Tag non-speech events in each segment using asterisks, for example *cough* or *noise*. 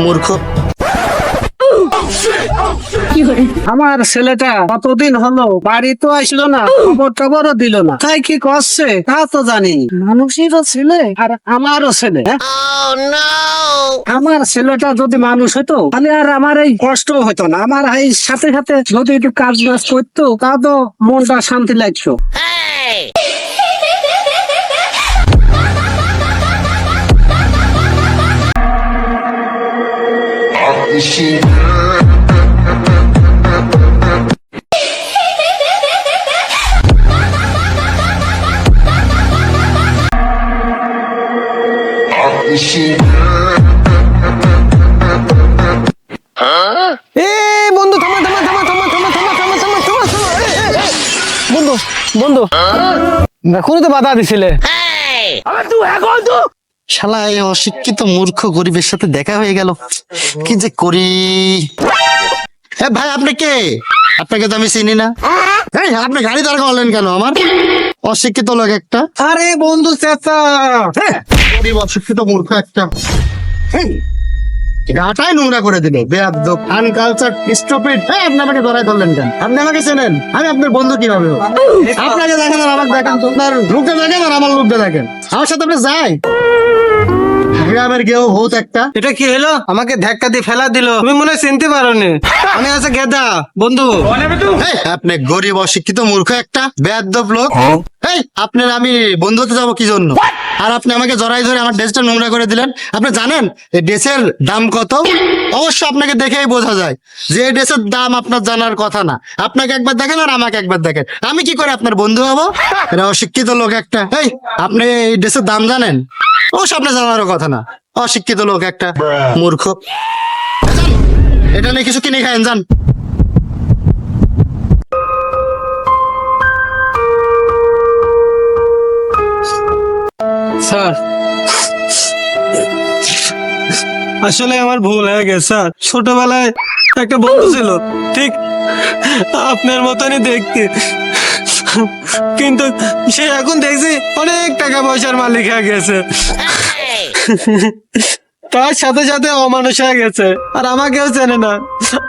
মূর্খ আমার ছেলেটা কতদিন হলো বাড়ি তো আসলো না খবর টবরও দিল না তাই কি করছে, তা তো জানি। মানুষেরও ছেলে আর আমারও ছেলে হ্যাঁ? আমার ছেলেটা যদি মানুষ হতো, তাহলে আর আমার এই কষ্ট হতো না আমার এই সাথে সাথে যদি একটু কাজ বাজ করতো, তা তো মনটা শান্তি লাগতো এ বন্ধু থামা থামা থামা থামা থামা থামা থামা থামা থামা থামা। বন্ধু বন্ধু এখনই তো বাধা দিছিলে শালা এই অশিক্ষিত মূর্খ গরিবের সাথে দেখা হয়ে গেল। কি যে করি? হ্যাঁ ভাই আপনি কে? আপনাকে তো আমি চিনি না। এই আপনি গাড়ি দাঁড় করলেন কেন আমার? অশিক্ষিত লোক একটা। আরে বন্ধু চেঁচা। গরিব অশিক্ষিত মূর্খ একটা। গাটাই নোংরা করে দিল। আন কালচার স্টপিড হ্যাঁ আপনি আমাকে ধরাই ধরলেন কেন? আপনি আমাকে চেনেন? আমি আপনার বন্ধু কীভাবে আপনাকে দেখেন আর আমাকে দেখেন আপনার লোকটা দেখেন আর আমার লোকটা দেখেন। আমার সাথে আপনি যাই। গ্রামের কেউ হোত একটা। এটা কি হলো? আমাকে ধাক্কা দিয়ে ফেলা দিল। তুমি মনে হয় চিনতে পারোনি। আমি আছে গেদা। বন্ধু। এই, আপনি গরিব অশিক্ষিত মূর্খ একটা বেয়াদ্দব লোক। এই আপনার আমি বন্ধু হতে যাব কি জন্য? আর আপনি আমাকে জড়াই ধরে আমার ড্রেসটা নোংরা করে দিলেন। আপনি জানেন এই ড্রেসের দাম কত? অবশ্য আপনাকে দেখেই বোঝা যায় যে এই ড্রেসের দাম আপনার জানার কথা না। আপনাকে একবার দেখেন আর আমাকে একবার দেখেন। আমি কি করে আপনার বন্ধু হব? এটা অশিক্ষিত লোক একটা। এই আপনি এই ড্রেসের দাম জানেন? অবশ্য আপনার জানারও কথা না। অশিক্ষিত লোক একটা মূর্খ। এটা নিয়ে কিছু কিনে খায়েন যান স্যার। আসলে আমার ভুল হয়ে গেছে স্যার। ছোটবেলায় একটা বন্ধু ছিল ঠিক আপনার মতনই দেখতে। কিন্তু সে এখন দেখছি অনেক টাকা পয়সার মালিক হয়ে গেছে। তার সাথে সাথে অমানুষ হয়ে গেছে। আর আমাকেও চেনে না।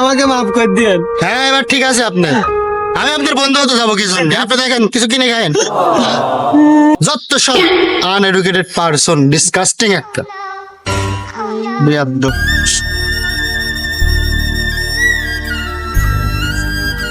আমাকে মাফ করে দিয়েন। হ্যাঁ এবার ঠিক আছে আপনি। আমি আপনার বন্ধু হতে যাব কিছু আপনি দেখেন, কিছু কিনে খায়েন যত সব আনএডুকেটেড পারসন ডিসকাস্টিং একটা।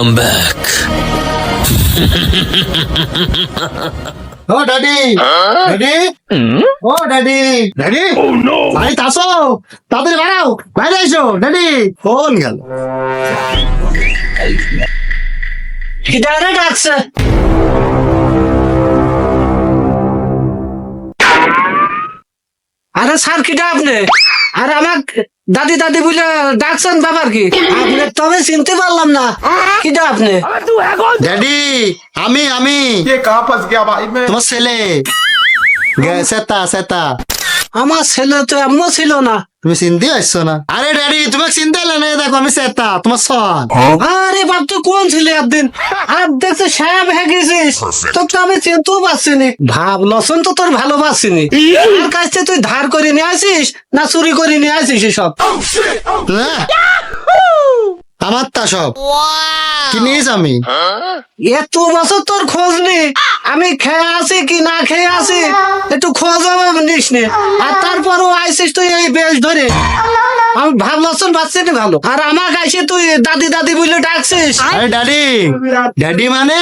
Come back. ও ড্যাডি। ড্যাডি? ও ড্যাডি। ড্যাডি? ভাই আসো। তাড়াতাড়ি বাড়াও। বাইরে এসো ড্যাডি। ফোন গেল। কিদারে ডাকছে। আরে স্যার কিটা আপনি? আর আমাক দাদি দাদি বলে ডাকছেন বাবার কি? আপনি তবে চিনতে পারলাম না। কি কিটা আপনি? ড্যাডি আমি আমি। তোমার ছেলে। সেতা সেতা। আমার ছেলে তো এমন ছিল না। তুমি চিনতে আসছো না? আরে ড্যাডি তোমাকে চিনতে এলে না? দেখো আমি সেতা তোমার সন। আরে বাপ তুই কোন ছিলে একদিন আর দেখতে সাহেব হয়ে গেছিস তোর তো আমি চিনতেও পারছিনি ভাবলসন তো তোর ভালোবাসিনি। আর কাছে তুই ধার করে নিয়ে আসিস না চুরি করে নিয়ে আসিস সব হ্যাঁ? আমার তা সব। কি নিয়েছ আমি? এত বছর তোর খোঁজ নি আমি খেয়ে আসি কি না খেয়ে আসি? একটু খোঁজ নিস নে। আর তারপরও আইসিস তুই এই বেশ ধরে। আমি ভাবলসন পাচ্ছি না ভালো? আর আমার কাছে তুই দাদি দাদি বলে ডাকছিস। আরে ড্যাডি ড্যাডি মানে?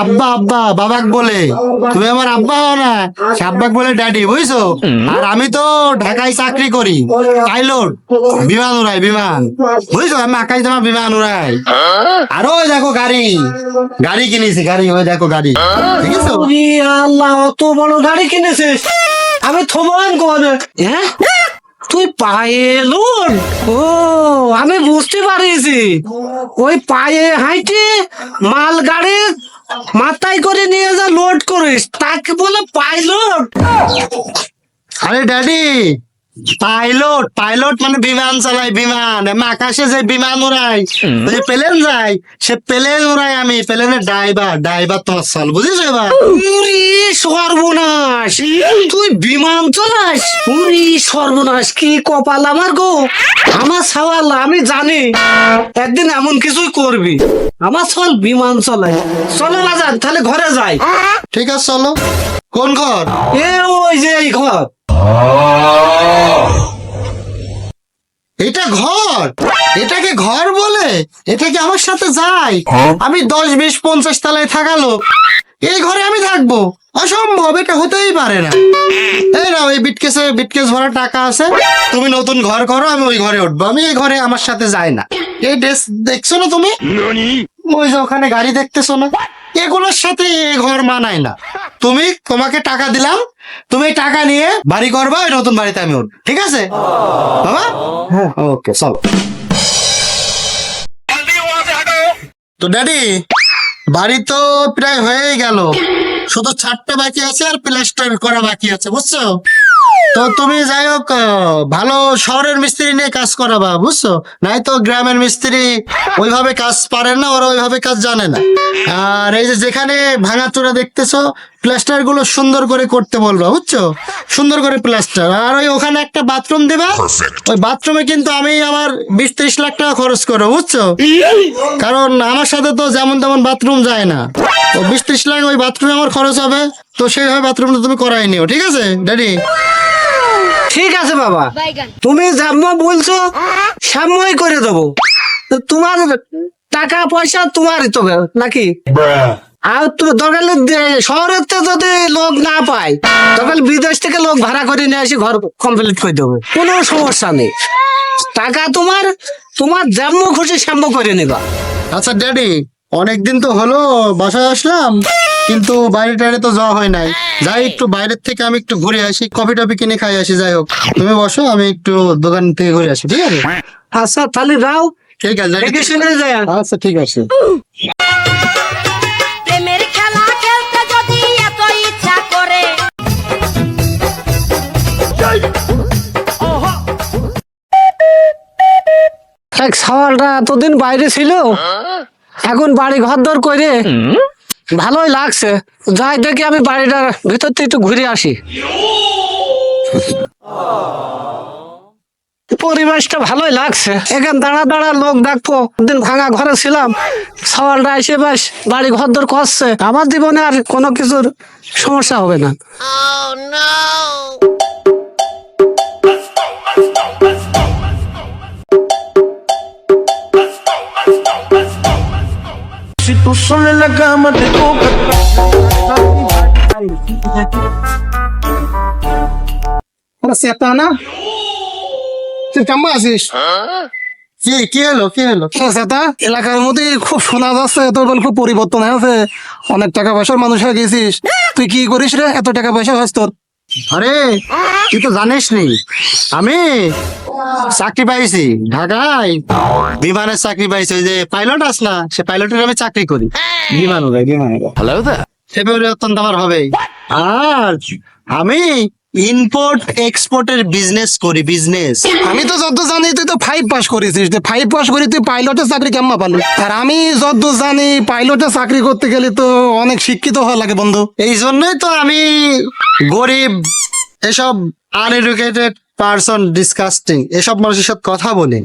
আব্বা আব্বা বাবাক বলে। তুমি আমার আব্বা হও না। আব্বাক বলে ড্যাডি বুঝছ? আর আমি তো ঢাকায় চাকরি করি। পাইলট বিমান উড়াই বিমান। বুঝছ? আমি আকাশ তোমার বিমান উড়াই। আর ওই দেখো গাড়ি। গাড়ি কিনেছি গাড়ি ওই দেখো গাড়ি। আল্লাহ অত বড় গাড়ি কিনেছিস? আমি থমান করে হ্যাঁ? তুই পায়ে লোন ও আমি বুঝতে পারিছি ওই পায়ে হাইটে মাল গাড়ি মাথায় করে নিয়ে যা লোড করিস। তাকে বলে পাইলট আরে ড্যাডি পাইলট পাইলট মানে বিমান চালাই বিমান। আকাশে যে বিমান উড়াই যে প্লেন যায় সে প্লেন উড়াই আমি প্লেনের ড্রাইভার ড্রাইভার তোমার চল বুঝেছ এবার? উরি সর্বনাশ তুই বিমান চলাস? উরি সর্বনাশ কি কপাল আমার গো? আমার সওয়াল আমি জানি একদিন এমন কিছুই করবি। আমার চল বিমান চলাই। চলো বাজার তাহলে ঘরে যাই। ঠিক আছে চলো। কোন ঘর? এ ওই যে এই ঘর। এটা ঘর। এটাকে ঘর বলে? এটা কি আমার সাথে যায়? আমি দশ বিশ পঞ্চাশ তলায় থাকালো। এই ঘরে আমি থাকব। অসম্ভব এটা হতেই পারে না। এই না ওই বিটকেসে বিটকেস ভরা টাকা আছে। তুমি নতুন ঘর করো আমি ওই ঘরে উঠবো। আমি এই ঘরে আমার সাথে যাই না। এই ড্রেস দেখছ না তুমি? ওই যে ওখানে গাড়ি দেখতেছো না? এগুলোর সাথে এ ঘর মানায় না। তুমি তোমাকে টাকা দিলাম তুমি টাকা নিয়ে বাড়ি করবা ওই নতুন বাড়িতে আমি উঠবো। ঠিক আছে? বাবা? হ্যাঁ। ওকে চল। তো ড্যাডি বাড়ি তো প্রায় হয়েই গেল। শুধু ছাদটা বাকি আছে আর প্লাস্টার করা বাকি আছে বুঝছ? তো তুমি যাই হোক ভালো শহরের মিস্ত্রি নিয়ে কাজ করাবা বুঝছ? নাই তো গ্রামের মিস্ত্রি ওইভাবে কাজ পারে না ওরা ওইভাবে কাজ জানে না। আর এই যে যেখানে ভাঙাচোরা দেখতেছো প্লাস্টারগুলো সুন্দর করে করতে বলবা বুঝছ? সুন্দর করে প্লাস্টার আর ওই ওখানে একটা বাথরুম দেবা ওই বাথরুমে কিন্তু আমি আমার বিশ ত্রিশ লাখ টাকা খরচ করো বুঝছ? কারণ আমার সাথে তো যেমন তেমন বাথরুম যায় না। তো বিশ ত্রিশ লাখ ওই বাথরুমে আমার খরচ হবে তো সেইভাবে বাথরুমটা তুমি করাই নিও ঠিক আছে ড্যাডি ঠিক আছে বাবা। তুমি যেমন বলছো সাময় করে দেবো। তো তোমার টাকা পয়সা তোমারই তো নাকি? আর তুমি দরকার শহরের তো যদি লোক না পাই তখন বিদেশ থেকে লোক ভাড়া করে নিয়ে আসি ঘর কমপ্লিট করে দেবো। কোনো সমস্যা নেই। টাকা তোমার তোমার যেমন খুশি শ্যাম্য করে নিবা। আচ্ছা ড্যাডি অনেকদিন তো হলো বাসায় আসলাম। কিন্তু বাইরে টাইরে তো যাওয়া হয় নাই। যাই একটু বাইরের থেকে আমি একটু ঘুরে আসি কফি টফি কিনে খাই আসি যাই হোক। তুমি বসো আমি একটু দোকান থেকে ঘুরে আসি ঠিক আছে? আচ্ছা তাহলে যাও। ঠিক আছে। আচ্ছা ঠিক আছে। প্রেমের খেলা খেলতে যদি এত ইচ্ছা করে। এক সওয়ালটা এতদিন বাইরে ছিল। এখন বাড়ি ঘর দর করে ভালোই লাগছে। যাই দেখি আমি বাড়িটার ভিতর থেকে একটু ঘুরে আসি। পরিবেশটা ভালোই লাগছে। এখান দাঁড়া দাঁড়া লোক দেখব। দিন ভাঙা ঘরে ছিলাম। সওয়ালটা এসে বেশ বাড়ি ঘর দর করছে। আমার জীবনে আর কোনো কিছুর সমস্যা হবে না। Si tú sola en la cama te toca. চেতা না তুই কেমন আছিস? কি কি হলো কি হলো? চেতা এলাকার মধ্যে খুব শোনা যাচ্ছে তোর বল খুব পরিবর্তন হয়েছে। অনেক টাকা পয়সার মানুষ হয়ে গেছিস। তুই কি করিস রে? এত টাকা পয়সা হয়েছ তোর। আরে তুই তো জানিস নি। আমি চাকরি পাইছি ঢাকায়। বিমানের চাকরি পাইছি ওই যে পাইলট আস না সে পাইলটের আমি চাকরি করি। বিমান উড়াই বিমান হ্যালো সে পরিবর্তন অত্যন্ত আমার হবে আর আমি ইম্পোর্ট এক্সপোর্টের বিজনেস করি বিজনেস আমি তো যত জানি তুই তো ফাইভ পাস করেছিস। ফাইভ পাস করে তুই পাইলটের চাকরি কেমন পালি? আর আমি যত জানি পাইলটের চাকরি করতে গেলে তো অনেক শিক্ষিত হওয়া লাগে বন্ধু। এই জন্যই তো আমি গরিব এসব আনএডুকেটেড পার্সন ডিসকাস্টিং এসব মানুষের সাথে কথা বলি।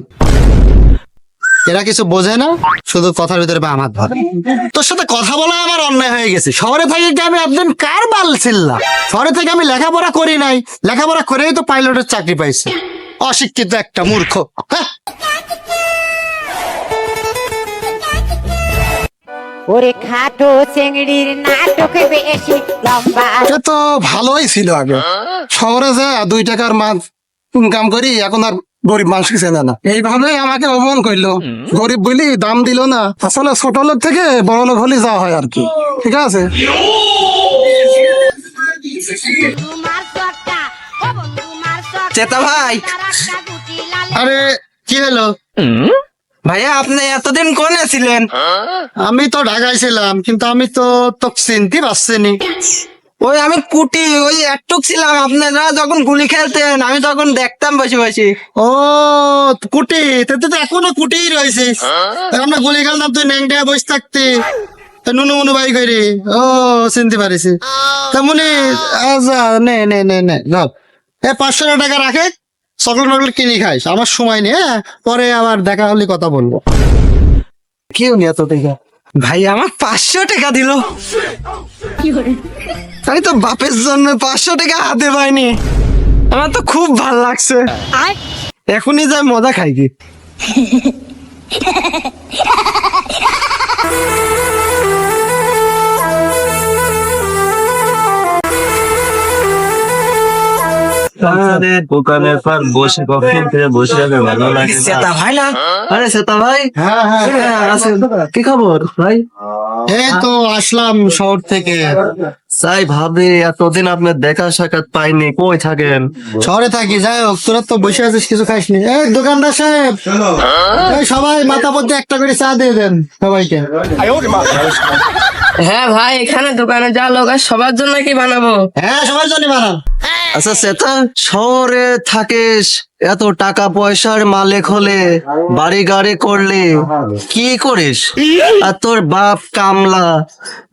এরা কিছু বোঝে না শুধু কথার ভিতরে বা আমার ধরে। তোর সাথে কথা বলা আমার অন্যায় হয়ে গেছে। শহরে থেকে কি আমি একদিন কার বাল ছিলাম? শহরে থেকে আমি লেখাপড়া করি নাই। লেখাপড়া করেই তো পাইলটের চাকরি পাইছে। অশিক্ষিত একটা মূর্খ। হ্যাঁ? ওরে খাটো চেংড়ির নাটক বেশি লম্বা। এটা তো ভালোই ছিল আগে। শহরে যা দুই টাকার মাছ ইনকাম করি এখন আর গরিব মানুষ কিছু না। এইভাবে আমাকে অপমান করল। গরিব বলি দাম দিল না। আসলে ছোট লোক থেকে বড় লোক হলে যাওয়া হয় আর কি। ঠিক আছে? চেতা ভাই। আরে কি হলো? ভাইয়া আপনি এতদিন কোনে ছিলেন? আমি তো ঢাকায় ছিলাম কিন্তু আমি তো তো চিনতে পারছিনি ওই আমি কুটি ওই একটুক ছিলাম আপনারা যখন গুলি খেলতেন আমি তখন দেখতাম বসে বসে। ও কুটি তুই তো এখনও কুটিই রয়েছিস। আমরা গুলি খেলতাম তুই ন্যাংটা বসে থাকতি। তা নুনু মুনু বাই করি ও চিনতে পারিস তেমনি আচ্ছা নে নে নে নে যাও এ পাঁচশো টাকা রাখে চকলেট মকলেট কিনে খাইস আমার সময় নেই হ্যাঁ? পরে আবার দেখা হলে কথা বলব। কেউ নিয়ে এত দেখা ভাই আমার পাঁচশো টাকা দিল। আমি তো বাপের জন্য পাঁচশো টাকা হাতে পাইনি। আমার তো খুব ভালো লাগছে। এখনই যাই মজা খাই কি? *laughs* দোকানের পর বসে কখন থেকে বসে আছে ভালো লাগে সেতা ভাই না? আরে সেতা ভাই? হ্যাঁ হ্যাঁ। আছেন কি খবর ভাই? এই তো আসলাম শহর থেকে। সাই ভাবে এতদিন আপনার দেখা সাক্ষাৎ পাইনি কই থাকেন? শহরে থাকি যাই হোক তোরা তো বসে আছিস কিছু খাইসনি এই দোকানদার সাহেব! সবাই মাথা পথে একটা করে চা দিয়ে দেন সবাইকে। হ্যাঁ ভাই এখানে দোকানে যা লোক আছে সবার জন্য কি বানাবো? হ্যাঁ সবার জন্য বানান। আচ্ছা সেতা শহরে থাকিস, এত টাকা পয়সার মালিক হলে বাড়ি গাড়ি করলে, কি করিস? আর তোর বাপ কামলা,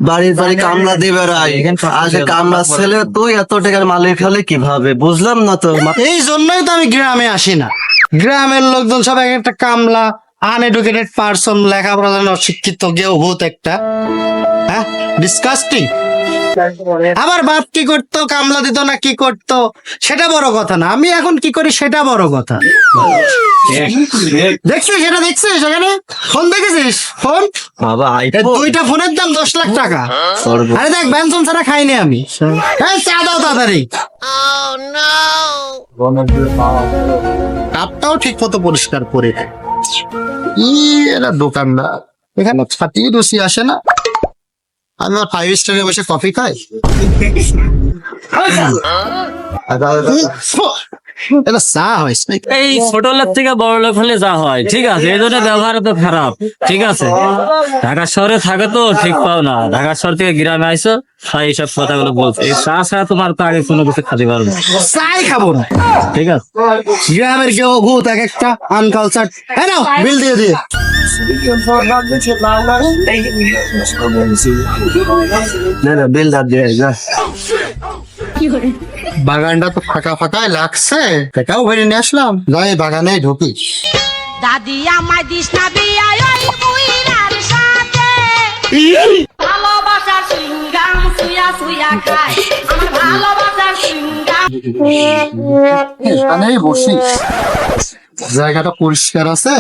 বাড়ি বাড়ি কামলা দেবে রাই আজ কামলা ছেলে, তুই এত টাকার মালিক হলে কীভাবে? বুঝলাম না তো। এই জন্যই তো আমি গ্রামে আসি না। গ্রামের লোকজন সবাই একটা কামলা আনএডুকেটেড পার্সন লেখাপড়া অশিক্ষিত কেউ ভূত একটা। হ্যাঁ? ডিসকাস্টিং আমার বাপ কি করতো কামলা দিত না কি করতো? সেটা বড় কথা না। আমি এখন কি করি সেটা বড় কথা। দেখছিস সেটা দেখছিস সেখানে? ফোন দেখেছিস? ফোন? বাবা দুইটা ফোনের দাম দশ লাখ টাকা। আরে দেখ বেনসন ছাড়া খাইনি আমি। চা দাও তাড়াতাড়ি। কাপটাও ঠিক মতো পরিষ্কার করে দেয়। ই এরা দোকানদার। এখানে ছাতি রুচি আসে না। আমি আর ফাইভ স্টারে বসে কফি খাই? এটা চা হয় এই ছোট লোক থেকে বড় লোক হলে যা হয় ঠিক আছে? এই জন্য ব্যবহার তো খারাপ ঠিক আছে? ঢাকা শহরে থাকে তো ঠিক পাও না। ঢাকা শহর থেকে গ্রামে আইসো তাই এইসব কথাগুলো বলছো। এই চা ছাড়া তোমার তো আগে কোনো কিছু খাতে পারবে না। চাই খাব না। ঠিক আছে? গ্রামের কেউ ভূত এক একটা আনকালচার। হ্যাঁ বিল দিয়ে দিয়ে। না না বিল দার দিয়ে যা। বাগানটা তো ফাঁকা ফাঁকাই লাগছে। টাকাও ভরে নিয়ে আসলাম। যাই বাগানে ঢুকি। দাদি আমায় দিস না বিয়া ওই বুইরার সাথে। ভালোবাসার সিঙ্গাম সুয়া সুয়া খায়। আমার ভালোবাসার সিঙ্গাম এখানেই বসি। জায়গাটা পরিষ্কার আছে?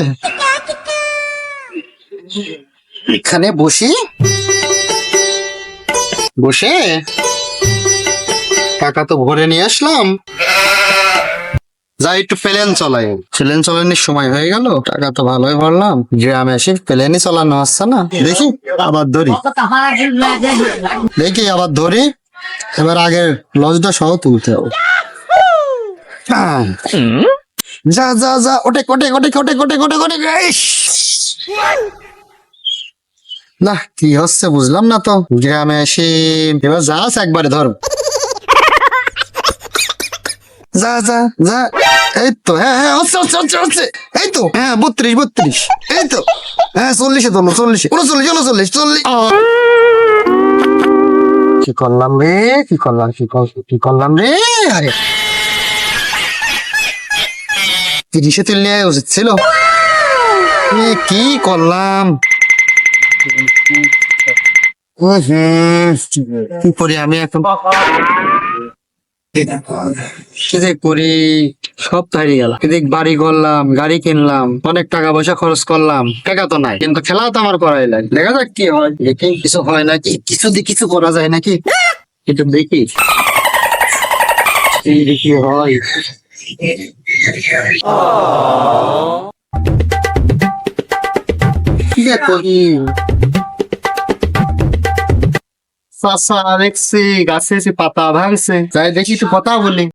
এখানে বসি। বসে? টাকা তো ভরে নিয়ে আসলাম। যাই একটু প্লেন চলাই। প্লেন চালানোর সময় হয়ে গেল, টাকা তো ভালোই ভরলাম। গ্রামে এসে প্লেনই চালানো, আসছে না? দেখি, আবার ধরি। দেখি, আবার ধরি। এবার আগের লজটা সহ তুলতে হবে। আহ। যা যা যা ওটে কোটে কোটে কোটে কোটে কোটে কোটে! না, কি হচ্ছে বুঝলাম না তো। গ্রামে এসে, এবার যাস একবারে ধর। যা যা যা। এই তো হ্যাঁ হ্যাঁ হচ্ছে হচ্ছে হচ্ছে হচ্ছে। এই তো হ্যাঁ বত্রিশ বত্রিশ। এই তো হ্যাঁ চল্লিশে তোলো চল্লিশে। উনচল্লিশ উনচল্লিশ, চল্লিশ! কি করলাম রে? কি করলাম, কি কি করলাম রে? আরে। তিরিশে তুল নেওয়া উচিত ছিল। কি করলাম? কি করি আমি এখন? যে সব হারিয়ে গেল। এদিক বাড়ি করলাম, গাড়ি কিনলাম, অনেক টাকা পয়সা খরচ করলাম। টাকা তো নাই, কিন্তু খেলা তো আমার করাই লাগে। দেখা যাক কি হয়। দেখি, কিছু হয় নাকি? কিছু দিয়ে কিছু করা যায় নাকি? একটু দেখি। দেখি হয়। করি? চাষা দেখছি গাছে এসে পাতা ভাঙছে যাই দেখি একটু কথা বলি